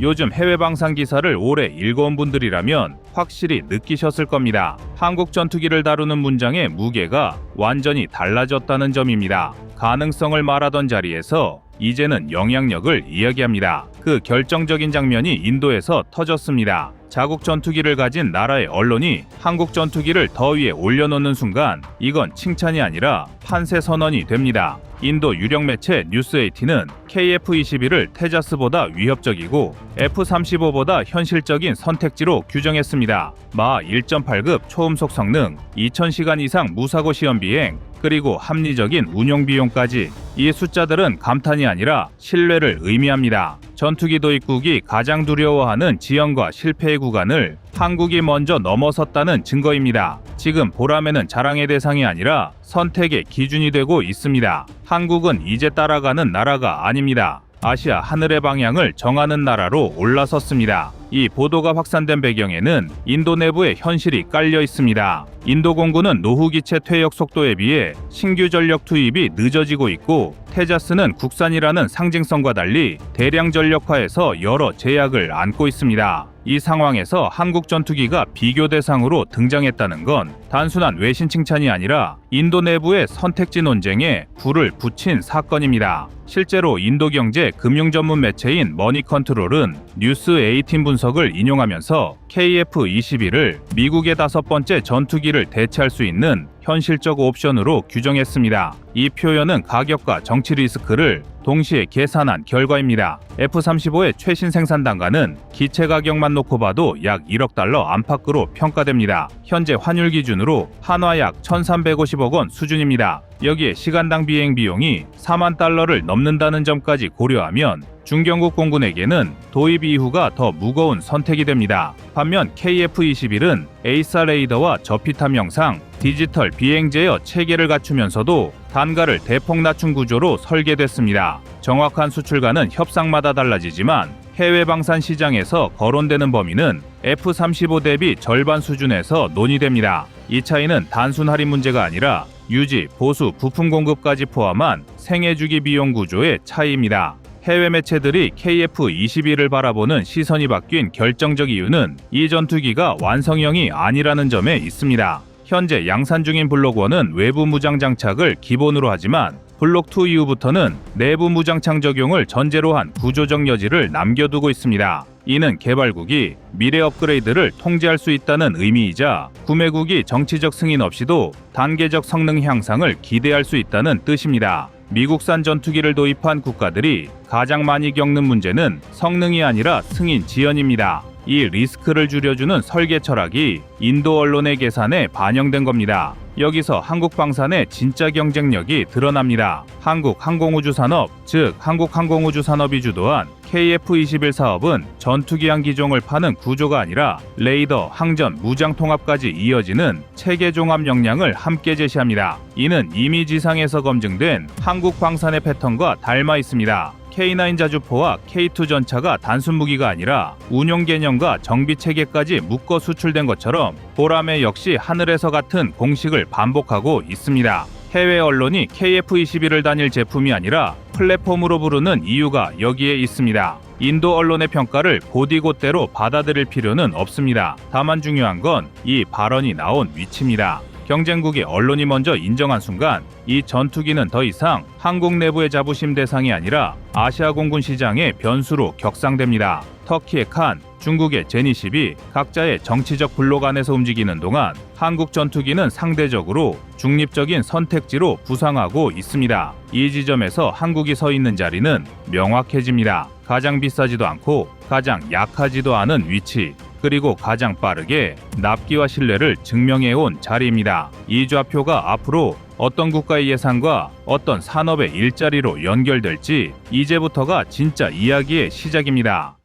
요즘 해외 방산 기사를 오래 읽어온 분들이라면 확실히 느끼셨을 겁니다. 한국 전투기를 다루는 문장의 무게가 완전히 달라졌다는 점입니다. 가능성을 말하던 자리에서 이제는 영향력을 이야기합니다. 그 결정적인 장면이 인도에서 터졌습니다. 자국 전투기를 가진 나라의 언론이 한국 전투기를 더 위에 올려놓는 순간 이건 칭찬이 아니라 판세 선언이 됩니다. 인도 유력 매체 뉴스18는 KF-21을 테자스보다 위협적이고 F-35보다 현실적인 선택지로 규정했습니다. 마 1.8급 초음속 성능, 2000시간 이상 무사고 시험 비행, 그리고 합리적인 운용 비용까지 이 숫자들은 감탄이 아니라 신뢰를 의미합니다. 전투기 도입국이 가장 두려워하는 지연과 실패의 구간을 한국이 먼저 넘어섰다는 증거입니다. 지금 보람에는 자랑의 대상이 아니라 선택의 기준이 되고 있습니다. 한국은 이제 따라가는 나라가 아닙니다. 아시아 하늘의 방향을 정하는 나라로 올라섰습니다. 이 보도가 확산된 배경에는 인도 내부의 현실이 깔려 있습니다. 인도 공군은 노후 기체 퇴역 속도에 비해 신규 전력 투입이 늦어지고 있고 테자스는 국산이라는 상징성과 달리 대량 전력화에서 여러 제약을 안고 있습니다. 이 상황에서 한국 전투기가 비교 대상으로 등장했다는 건 단순한 외신 칭찬이 아니라 인도 내부의 선택지 논쟁에 불을 붙인 사건입니다. 실제로 인도 경제 금융 전문 매체인 머니 컨트롤은 뉴스 18 분석 을 인용하면서 KF-21을 미국의 다섯 번째 전투기를 대체할 수 있는 현실적 옵션으로 규정했습니다. 이 표현은 가격과 정치 리스크를 동시에 계산한 결과입니다. F-35의 최신 생산 단가는 기체 가격만 놓고 봐도 약 1억 달러 안팎으로 평가됩니다. 현재 환율 기준으로 한화 약 1,350억 원 수준입니다. 여기에 시간당 비행 비용이 4만 달러를 넘는다는 점까지 고려하면 중경국 공군에게는 도입 이후가 더 무거운 선택이 됩니다. 반면 KF-21은 에이사 레이더와 저피탐 영상, 디지털 비행 제어 체계를 갖추면서도 단가를 대폭 낮춘 구조로 설계됐습니다. 정확한 수출가는 협상마다 달라지지만 해외 방산 시장에서 거론되는 범위는 F-35 대비 절반 수준에서 논의됩니다. 이 차이는 단순 할인 문제가 아니라 유지, 보수, 부품 공급까지 포함한 생애주기 비용 구조의 차이입니다. 해외 매체들이 KF-21을 바라보는 시선이 바뀐 결정적 이유는 이 전투기가 완성형이 아니라는 점에 있습니다. 현재 양산 중인 블록 1은 외부 무장 장착을 기본으로 하지만 블록 2 이후부터는 내부 무장창 적용을 전제로 한 구조적 여지를 남겨두고 있습니다. 이는 개발국이 미래 업그레이드를 통제할 수 있다는 의미이자 구매국이 정치적 승인 없이도 단계적 성능 향상을 기대할 수 있다는 뜻입니다. 미국산 전투기를 도입한 국가들이 가장 많이 겪는 문제는 성능이 아니라 승인 지연입니다. 이 리스크를 줄여주는 설계 철학이 인도 언론의 계산에 반영된 겁니다. 여기서 한국 방산의 진짜 경쟁력이 드러납니다. 한국 항공우주 산업, 즉 한국 항공우주 산업이 주도한 KF-21 사업은 전투기항 기종을 파는 구조가 아니라 레이더, 항전, 무장 통합까지 이어지는 체계 종합 역량을 함께 제시합니다. 이는 이미 지상에서 검증된 한국 방산의 패턴과 닮아 있습니다. K9 자주포와 K2 전차가 단순 무기가 아니라 운용 개념과 정비 체계까지 묶어 수출된 것처럼 보람의 역시 하늘에서 같은 공식을 반복하고 있습니다. 해외 언론이 KF-21을 다닐 제품이 아니라 플랫폼으로 부르는 이유가 여기에 있습니다. 인도 언론의 평가를 곧이곧대로 받아들일 필요는 없습니다. 다만 중요한 건 이 발언이 나온 위치입니다. 경쟁국의 언론이 먼저 인정한 순간 이 전투기는 더 이상 한국 내부의 자부심 대상이 아니라 아시아 공군 시장의 변수로 격상됩니다. 터키의 칸, 중국의 제니십이 각자의 정치적 블록 안에서 움직이는 동안 한국 전투기는 상대적으로 중립적인 선택지로 부상하고 있습니다. 이 지점에서 한국이 서 있는 자리는 명확해집니다. 가장 비싸지도 않고 가장 약하지도 않은 위치, 그리고 가장 빠르게 납기와 신뢰를 증명해온 자리입니다. 이 좌표가 앞으로 어떤 국가의 예산과 어떤 산업의 일자리로 연결될지 이제부터가 진짜 이야기의 시작입니다.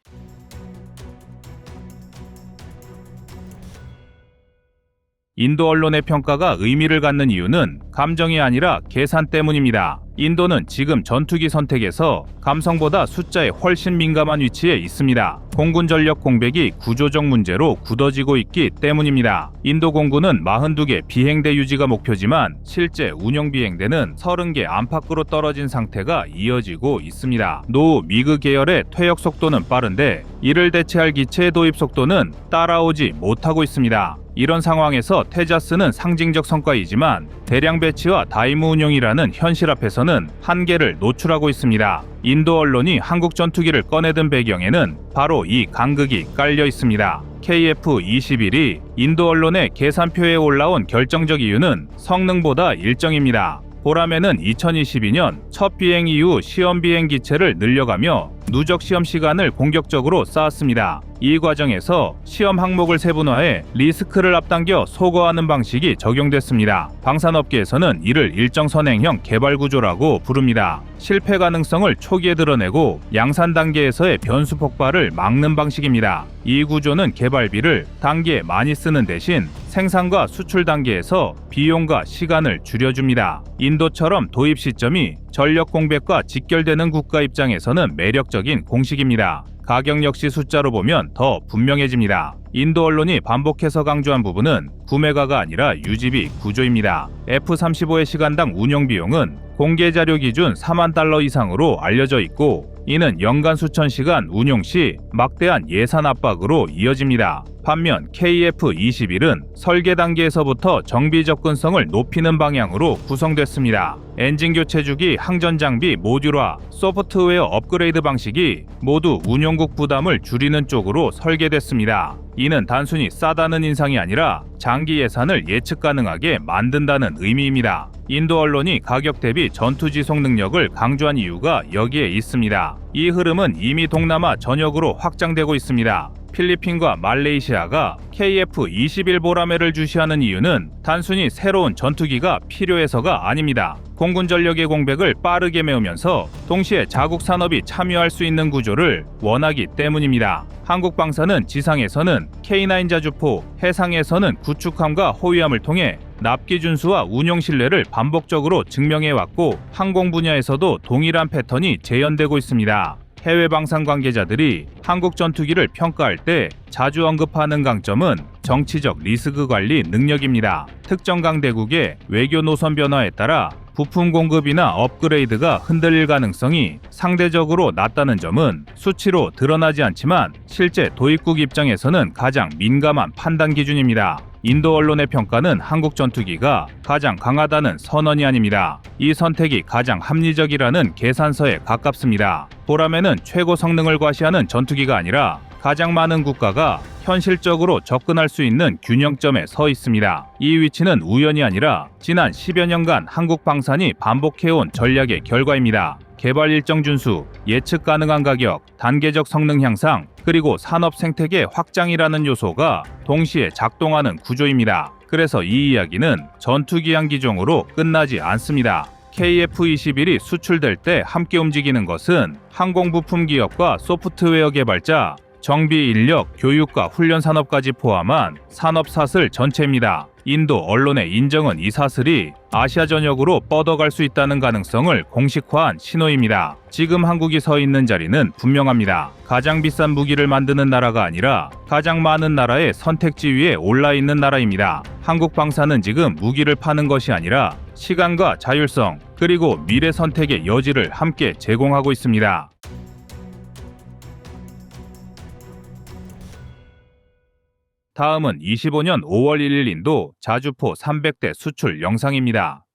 인도 언론의 평가가 의미를 갖는 이유는 감정이 아니라 계산 때문입니다. 인도는 지금 전투기 선택에서 감성보다 숫자에 훨씬 민감한 위치에 있습니다. 공군 전력 공백이 구조적 문제로 굳어지고 있기 때문입니다. 인도 공군은 42개 비행대 유지가 목표지만 실제 운영 비행대는 30개 안팎으로 떨어진 상태가 이어지고 있습니다. 노후 미그 계열의 퇴역 속도는 빠른데 이를 대체할 기체 도입 속도는 따라오지 못하고 있습니다. 이런 상황에서 테자스는 상징적 성과이지만 대량 배치와 다이무 운용이라는 현실 앞에서는 한계를 노출하고 있습니다. 인도 언론이 한국 전투기를 꺼내든 배경에는 바로 이 간극이 깔려 있습니다. KF-21이 인도 언론의 계산표에 올라온 결정적 이유는 성능보다 일정입니다. 보람에는 2022년 첫 비행 이후 시험 비행 기체를 늘려가며 누적 시험 시간을 공격적으로 쌓았습니다. 이 과정에서 시험 항목을 세분화해 리스크를 앞당겨 소거하는 방식이 적용됐습니다. 방산업계에서는 이를 일정 선행형 개발 구조라고 부릅니다. 실패 가능성을 초기에 드러내고 양산 단계에서의 변수 폭발을 막는 방식입니다. 이 구조는 개발비를 단기에 많이 쓰는 대신 생산과 수출 단계에서 비용과 시간을 줄여줍니다. 인도처럼 도입 시점이 전력 공백과 직결되는 국가 입장에서는 매력 적인 공식입니다. 가격 역시 숫자로 보면 더 분명해집니다. 인도 언론이 반복해서 강조한 부분은 구매가가 아니라 유지비 구조입니다. F-35의 시간당 운영 비용은 공개 자료 기준 4만 달러 이상으로 알려져 있고 이는 연간 수천 시간 운용 시 막대한 예산 압박으로 이어집니다. 반면 KF-21은 설계 단계에서부터 정비 접근성을 높이는 방향으로 구성됐습니다. 엔진 교체 주기, 항전 장비 모듈화, 소프트웨어 업그레이드 방식이 모두 운용국 부담을 줄이는 쪽으로 설계됐습니다. 이는 단순히 싸다는 인상이 아니라 장기 예산을 예측 가능하게 만든다는 의미입니다. 인도 언론이 가격 대비 전투 지속 능력을 강조한 이유가 여기에 있습니다. 이 흐름은 이미 동남아 전역으로 확장되고 있습니다. 필리핀과 말레이시아가 KF-21 보라매를 주시하는 이유는 단순히 새로운 전투기가 필요해서가 아닙니다. 공군 전력의 공백을 빠르게 메우면서 동시에 자국 산업이 참여할 수 있는 구조를 원하기 때문입니다. 한국 방사는 지상에서는 K9 자주포, 해상에서는 구축함과 호위함을 통해 납기 준수와 운용 신뢰를 반복적으로 증명해 왔고 항공 분야에서도 동일한 패턴이 재현되고 있습니다. 해외 방산 관계자들이 한국 전투기를 평가할 때 자주 언급하는 강점은 정치적 리스크 관리 능력입니다. 특정 강대국의 외교 노선 변화에 따라 부품 공급이나 업그레이드가 흔들릴 가능성이 상대적으로 낮다는 점은 수치로 드러나지 않지만 실제 도입국 입장에서는 가장 민감한 판단 기준입니다. 인도 언론의 평가는 한국 전투기가 가장 강하다는 선언이 아닙니다. 이 선택이 가장 합리적이라는 계산서에 가깝습니다. 보람에는 최고 성능을 과시하는 전투기가 아니라 가장 많은 국가가 현실적으로 접근할 수 있는 균형점에 서 있습니다. 이 위치는 우연이 아니라 지난 10여 년간 한국 방산이 반복해온 전략의 결과입니다. 개발 일정 준수, 예측 가능한 가격, 단계적 성능 향상, 그리고 산업 생태계 확장이라는 요소가 동시에 작동하는 구조입니다. 그래서 이 이야기는 전투기한 기종으로 끝나지 않습니다. KF-21이 수출될 때 함께 움직이는 것은 항공 부품 기업과 소프트웨어 개발자, 정비 인력, 교육과 훈련 산업까지 포함한 산업 사슬 전체입니다. 인도 언론의 인정은 이 사슬이 아시아 전역으로 뻗어갈 수 있다는 가능성을 공식화한 신호입니다. 지금 한국이 서 있는 자리는 분명합니다. 가장 비싼 무기를 만드는 나라가 아니라 가장 많은 나라의 선택지 위에 올라 있는 나라입니다. 한국 방사는 지금 무기를 파는 것이 아니라 시간과 자율성, 그리고 미래 선택의 여지를 함께 제공하고 있습니다. 다음은 25년 5월 1일 인도 자주포 300대 수출 영상입니다.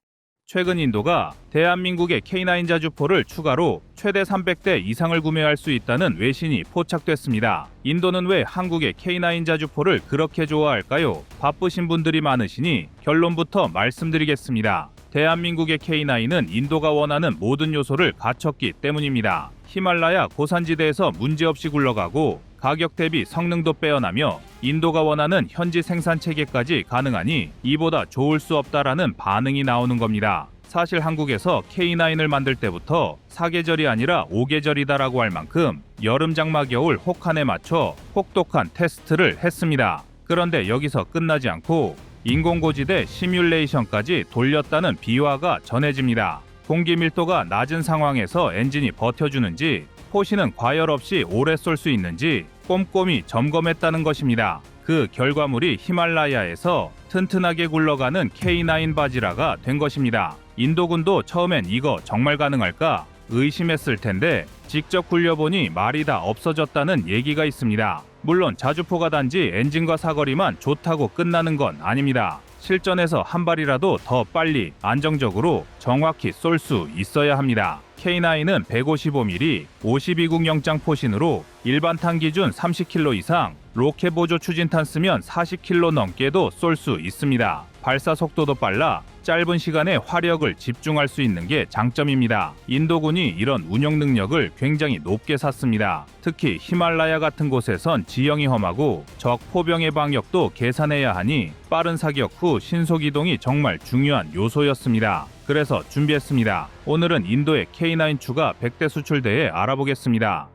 최근 인도가 대한민국의 K9 자주포를 추가로 최대 300대 이상을 구매할 수 있다는 외신이 포착됐습니다. 인도는 왜 한국의 K9 자주포를 그렇게 좋아할까요? 바쁘신 분들이 많으시니 결론부터 말씀드리겠습니다. 대한민국의 K9은 인도가 원하는 모든 요소를 갖췄기 때문입니다. 히말라야 고산지대에서 문제없이 굴러가고 가격 대비 성능도 빼어나며 인도가 원하는 현지 생산 체계까지 가능하니 이보다 좋을 수 없다라는 반응이 나오는 겁니다. 사실 한국에서 K9을 만들 때부터 사계절이 아니라 오계절이다라고 할 만큼 여름 장마 겨울 혹한에 맞춰 혹독한 테스트를 했습니다. 그런데 여기서 끝나지 않고 인공고지대 시뮬레이션까지 돌렸다는 비화가 전해집니다. 공기 밀도가 낮은 상황에서 엔진이 버텨주는지 포신은 과열 없이 오래 쏠 수 있는지 꼼꼼히 점검했다는 것입니다. 그 결과물이 히말라야에서 튼튼하게 굴러가는 K9 바지라가 된 것입니다. 인도군도 처음엔 이거 정말 가능할까 의심했을 텐데 직접 굴려보니 말이 다 없어졌다는 얘기가 있습니다. 물론 자주포가 단지 엔진과 사거리만 좋다고 끝나는 건 아닙니다. 실전에서 한 발이라도 더 빨리 안정적으로 정확히 쏠 수 있어야 합니다. K9은 155mm 52국 영장 포신으로 일반 탄 기준 30km 이상, 로켓 보조 추진탄 쓰면 40km 넘게도 쏠 수 있습니다. 발사 속도도 빨라 짧은 시간에 화력을 집중할 수 있는 게 장점입니다. 인도군이 이런 운영 능력을 굉장히 높게 샀습니다. 특히 히말라야 같은 곳에선 지형이 험하고 적 포병의 방역도 계산해야 하니 빠른 사격 후 신속 이동이 정말 중요한 요소였습니다. 그래서 준비했습니다. 오늘은 인도의 K9 추가 100대 수출대에 알아보겠습니다.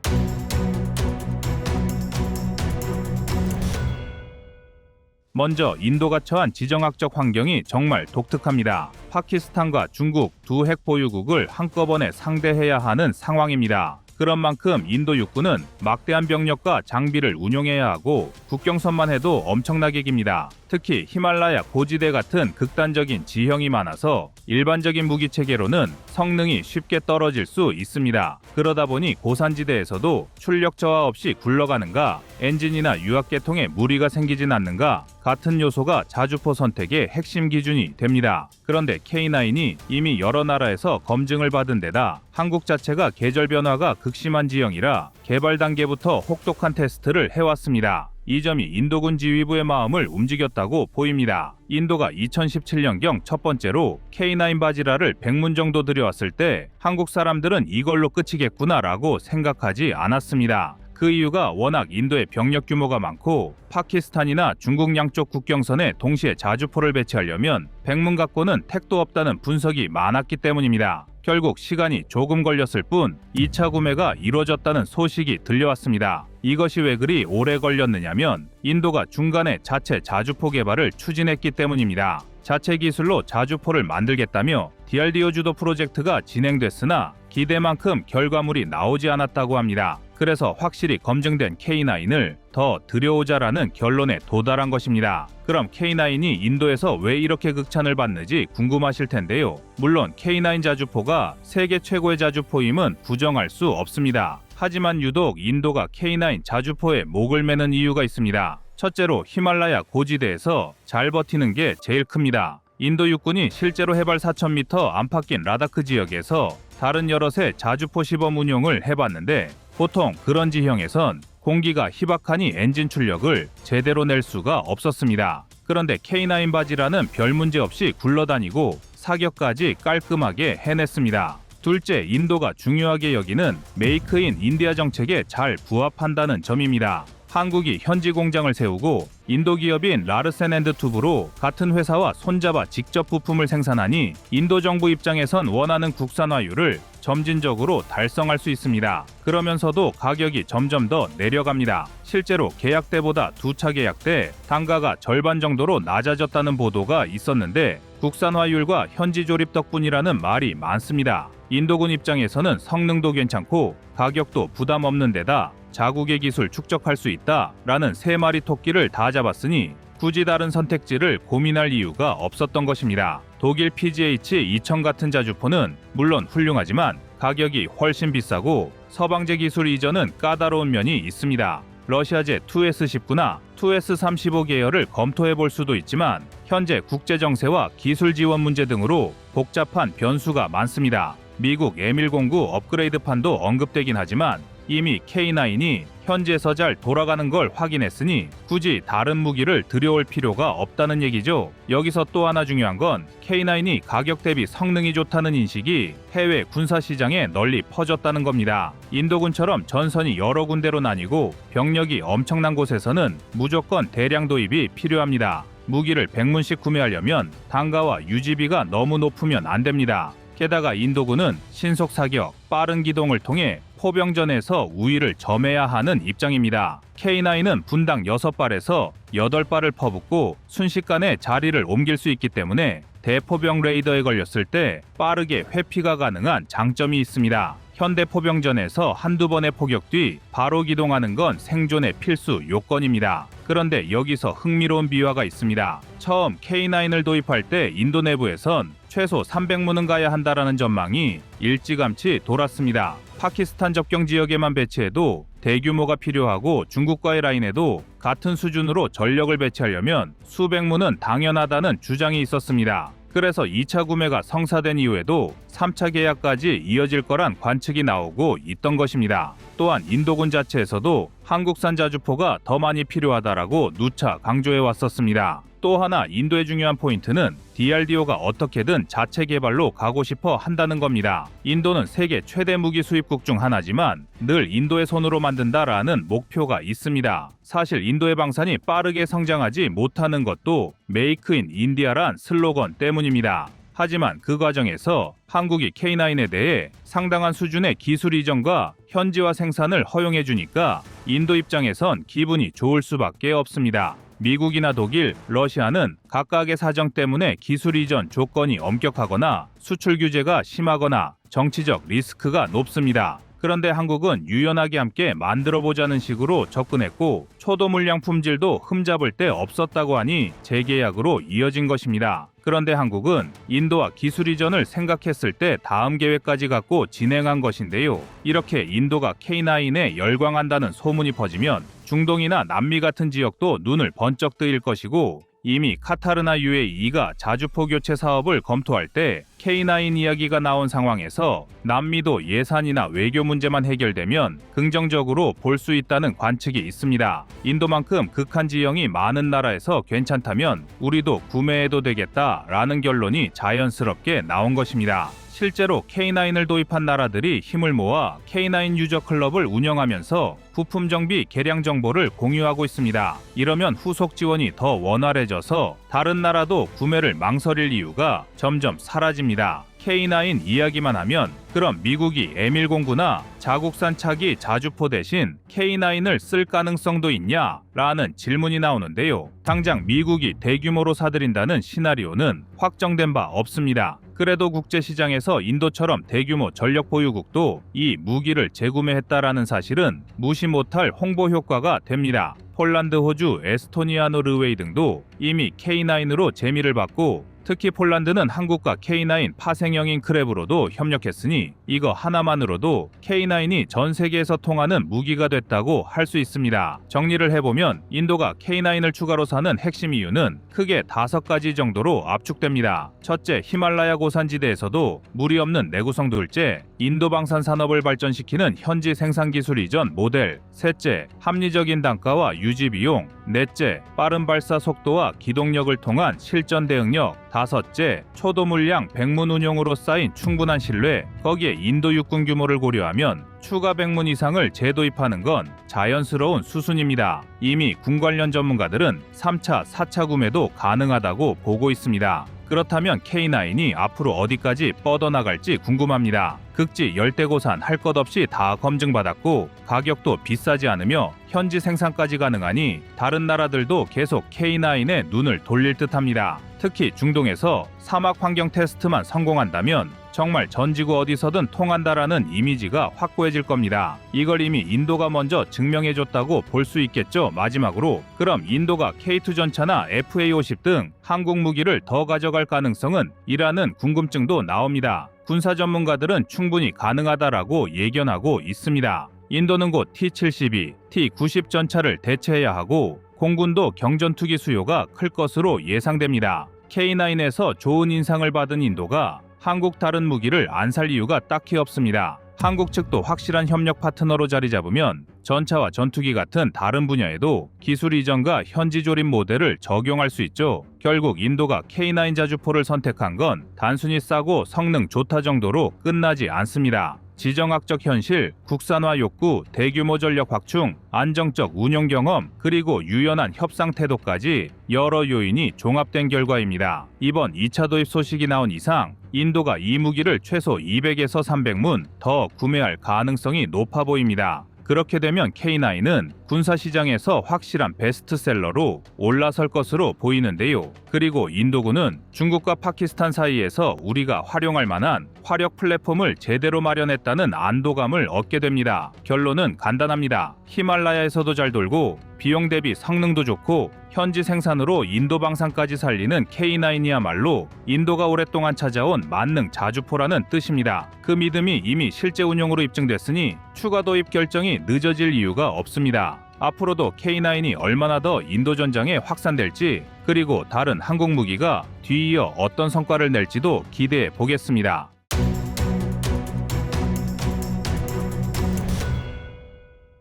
먼저 인도가 처한 지정학적 환경이 정말 독특합니다. 파키스탄과 중국 두 핵 보유국을 한꺼번에 상대해야 하는 상황입니다. 그런 만큼 인도 육군은 막대한 병력과 장비를 운용해야 하고 국경선만 해도 엄청나게 깁니다. 특히 히말라야 고지대 같은 극단적인 지형이 많아서 일반적인 무기 체계로는 성능이 쉽게 떨어질 수 있습니다. 그러다 보니 고산지대에서도 출력 저하 없이 굴러가는가, 엔진이나 유압계통에 무리가 생기진 않는가 같은 요소가 자주포 선택의 핵심 기준이 됩니다. 그런데 K9이 이미 여러 나라에서 검증을 받은 데다 한국 자체가 계절 변화가 극심한 지형이라 개발 단계부터 혹독한 테스트를 해왔습니다. 이 점이 인도군 지휘부의 마음을 움직였다고 보입니다. 인도가 2017년경 첫 번째로 K9 바지라를 100문 정도 들여왔을 때 한국 사람들은 이걸로 끝이겠구나라고 생각하지 않았습니다. 그 이유가 워낙 인도의 병력 규모가 많고 파키스탄이나 중국 양쪽 국경선에 동시에 자주포를 배치하려면 백문 갖고는 택도 없다는 분석이 많았기 때문입니다. 결국 시간이 조금 걸렸을 뿐 2차 구매가 이루어졌다는 소식이 들려왔습니다. 이것이 왜 그리 오래 걸렸느냐면 인도가 중간에 자체 자주포 개발을 추진했기 때문입니다. 자체 기술로 자주포를 만들겠다며 DRDO 주도 프로젝트가 진행됐으나 기대만큼 결과물이 나오지 않았다고 합니다. 그래서 확실히 검증된 K9을 더 들여오자라는 결론에 도달한 것입니다. 그럼 K9이 인도에서 왜 이렇게 극찬을 받는지 궁금하실 텐데요. 물론 K9 자주포가 세계 최고의 자주포임은 부정할 수 없습니다. 하지만 유독 인도가 K9 자주포에 목을 매는 이유가 있습니다. 첫째로 히말라야 고지대에서 잘 버티는 게 제일 큽니다. 인도 육군이 실제로 해발 4,000m 안팎인 라다크 지역에서 다른 여럿의 자주포 시범 운용을 해봤는데 보통 그런 지형에선 공기가 희박하니 엔진 출력을 제대로 낼 수가 없었습니다. 그런데 K9 바지라는 별 문제 없이 굴러다니고 사격까지 깔끔하게 해냈습니다. 둘째, 인도가 중요하게 여기는 메이크 인 인디아 정책에 잘 부합한다는 점입니다. 한국이 현지 공장을 세우고 인도 기업인 라르센 앤드 투브로 같은 회사와 손잡아 직접 부품을 생산하니 인도 정부 입장에선 원하는 국산화율을 점진적으로 달성할 수 있습니다. 그러면서도 가격이 점점 더 내려갑니다. 실제로 계약 때보다 두 차 계약 때 단가가 절반 정도로 낮아졌다는 보도가 있었는데 국산화율과 현지 조립 덕분이라는 말이 많습니다. 인도군 입장에서는 성능도 괜찮고 가격도 부담 없는 데다 자국의 기술 축적할 수 있다라는 세 마리 토끼를 다 잡았으니 굳이 다른 선택지를 고민할 이유가 없었던 것입니다. 독일 PGH 2000 같은 자주포는 물론 훌륭하지만 가격이 훨씬 비싸고 서방제 기술 이전은 까다로운 면이 있습니다. 러시아제 2S19나 2S35 계열을 검토해 볼 수도 있지만 현재 국제 정세와 기술 지원 문제 등으로 복잡한 변수가 많습니다. 미국 M109 업그레이드판도 언급되긴 하지만 이미 K9이 현지에서 잘 돌아가는 걸 확인했으니 굳이 다른 무기를 들여올 필요가 없다는 얘기죠. 여기서 또 하나 중요한 건 K9이 가격 대비 성능이 좋다는 인식이 해외 군사 시장에 널리 퍼졌다는 겁니다. 인도군처럼 전선이 여러 군데로 나뉘고 병력이 엄청난 곳에서는 무조건 대량 도입이 필요합니다. 무기를 100문씩 구매하려면 단가와 유지비가 너무 높으면 안 됩니다. 게다가 인도군은 신속 사격, 빠른 기동을 통해 포병전에서 우위를 점해야 하는 입장입니다. K9은 분당 6발에서 8발을 퍼붓고 순식간에 자리를 옮길 수 있기 때문에 대포병 레이더에 걸렸을 때 빠르게 회피가 가능한 장점이 있습니다. 현대 포병전에서 한두 번의 포격 뒤 바로 기동하는 건 생존의 필수 요건입니다. 그런데 여기서 흥미로운 비화가 있습니다. 처음 K9을 도입할 때 인도 내부에선 최소 300문은 가야 한다라는 전망이 일찌감치 돌았습니다. 파키스탄 접경 지역에만 배치해도 대규모가 필요하고 중국과의 라인에도 같은 수준으로 전력을 배치하려면 수백 문은 당연하다는 주장이 있었습니다. 그래서 2차 구매가 성사된 이후에도 3차 계약까지 이어질 거란 관측이 나오고 있던 것입니다. 또한 인도군 자체에서도 한국산 자주포가 더 많이 필요하다라고 누차 강조해 왔었습니다. 또 하나 인도의 중요한 포인트는 DRDO가 어떻게든 자체 개발로 가고 싶어 한다는 겁니다. 인도는 세계 최대 무기 수입국 중 하나지만 늘 인도의 손으로 만든다라는 목표가 있습니다. 사실 인도의 방산이 빠르게 성장하지 못하는 것도 메이크 인 인디아란 슬로건 때문입니다. 하지만 그 과정에서 한국이 K9에 대해 상당한 수준의 기술 이전과 현지화 생산을 허용해 주니까 인도 입장에선 기분이 좋을 수밖에 없습니다. 미국이나 독일, 러시아는 각각의 사정 때문에 기술 이전 조건이 엄격하거나 수출 규제가 심하거나 정치적 리스크가 높습니다. 그런데 한국은 유연하게 함께 만들어 보자는 식으로 접근했고 초도 물량 품질도 흠잡을 데 없었다고 하니 재계약으로 이어진 것입니다. 그런데 한국은 인도와 기술 이전을 생각했을 때 다음 계획까지 갖고 진행한 것인데요. 이렇게 인도가 K9에 열광한다는 소문이 퍼지면 중동이나 남미 같은 지역도 눈을 번쩍 뜨일 것이고 이미 카타르나 UAE가 자주포 교체 사업을 검토할 때 K9 이야기가 나온 상황에서 남미도 예산이나 외교 문제만 해결되면 긍정적으로 볼 수 있다는 관측이 있습니다. 인도만큼 극한 지형이 많은 나라에서 괜찮다면 우리도 구매해도 되겠다라는 결론이 자연스럽게 나온 것입니다. 실제로 K9을 도입한 나라들이 힘을 모아 K9 유저 클럽을 운영하면서 부품 정비 개량 정보를 공유하고 있습니다. 이러면 후속 지원이 더 원활해져서 다른 나라도 구매를 망설일 이유가 점점 사라집니다. K9 이야기만 하면 그럼 미국이 M109나 자국산 차기 자주포 대신 K9을 쓸 가능성도 있냐? 라는 질문이 나오는데요. 당장 미국이 대규모로 사들인다는 시나리오는 확정된 바 없습니다. 그래도 국제시장에서 인도처럼 대규모 전력 보유국도 이 무기를 재구매했다라는 사실은 무시 못할 홍보 효과가 됩니다. 폴란드, 호주, 에스토니아, 노르웨이 등도 이미 K9으로 재미를 받고 특히 폴란드는 한국과 K9 파생형인 크랩으로도 협력했으니 이거 하나만으로도 K9이 전 세계에서 통하는 무기가 됐다고 할 수 있습니다. 정리를 해보면 인도가 K9을 추가로 사는 핵심 이유는 크게 다섯 가지 정도로 압축됩니다. 첫째, 히말라야 고산지대에서도 물이 없는 내구성 둘째, 인도 방산 산업을 발전시키는 현지 생산 기술 이전 모델. 셋째, 합리적인 단가와 유지 비용. 넷째, 빠른 발사 속도와 기동력을 통한 실전 대응력. 다섯째, 초도 물량 백문 운용으로 쌓인 충분한 신뢰. 거기에 인도 육군 규모를 고려하면 추가 백문 이상을 재도입하는 건 자연스러운 수순입니다. 이미 군 관련 전문가들은 3차, 4차 구매도 가능하다고 보고 있습니다. 그렇다면 K9이 앞으로 어디까지 뻗어나갈지 궁금합니다. 극지 열대고산 할 것 없이 다 검증받았고 가격도 비싸지 않으며 현지 생산까지 가능하니 다른 나라들도 계속 K9에 눈을 돌릴 듯합니다. 특히 중동에서 사막 환경 테스트만 성공한다면 정말 전 지구 어디서든 통한다라는 이미지가 확고해질 겁니다. 이걸 이미 인도가 먼저 증명해줬다고 볼 수 있겠죠. 마지막으로 그럼 인도가 K2 전차나 FA50 등 한국 무기를 더 가져갈 가능성은 이라는 궁금증도 나옵니다. 군사 전문가들은 충분히 가능하다라고 예견하고 있습니다. 인도는 곧 T-72, T-90 전차를 대체해야 하고 공군도 경전투기 수요가 클 것으로 예상됩니다. K9에서 좋은 인상을 받은 인도가 한국 다른 무기를 안 살 이유가 딱히 없습니다. 한국 측도 확실한 협력 파트너로 자리 잡으면 전차와 전투기 같은 다른 분야에도 기술 이전과 현지 조립 모델을 적용할 수 있죠. 결국 인도가 K9 자주포를 선택한 건 단순히 싸고 성능 좋다 정도로 끝나지 않습니다. 지정학적 현실, 국산화 욕구, 대규모 전력 확충, 안정적 운용 경험, 그리고 유연한 협상 태도까지 여러 요인이 종합된 결과입니다. 이번 2차 도입 소식이 나온 이상 인도가 이 무기를 최소 200에서 300문 더 구매할 가능성이 높아 보입니다. 그렇게 되면 K9은 군사 시장에서 확실한 베스트셀러로 올라설 것으로 보이는데요. 그리고 인도군은 중국과 파키스탄 사이에서 우리가 활용할 만한 화력 플랫폼을 제대로 마련했다는 안도감을 얻게 됩니다. 결론은 간단합니다. 히말라야에서도 잘 돌고 비용 대비 성능도 좋고 현지 생산으로 인도 방산까지 살리는 K9이야말로 인도가 오랫동안 찾아온 만능 자주포라는 뜻입니다. 그 믿음이 이미 실제 운용으로 입증됐으니 추가 도입 결정이 늦어질 이유가 없습니다. 앞으로도 K9이 얼마나 더 인도 전장에 확산될지 그리고 다른 한국 무기가 뒤이어 어떤 성과를 낼지도 기대해 보겠습니다.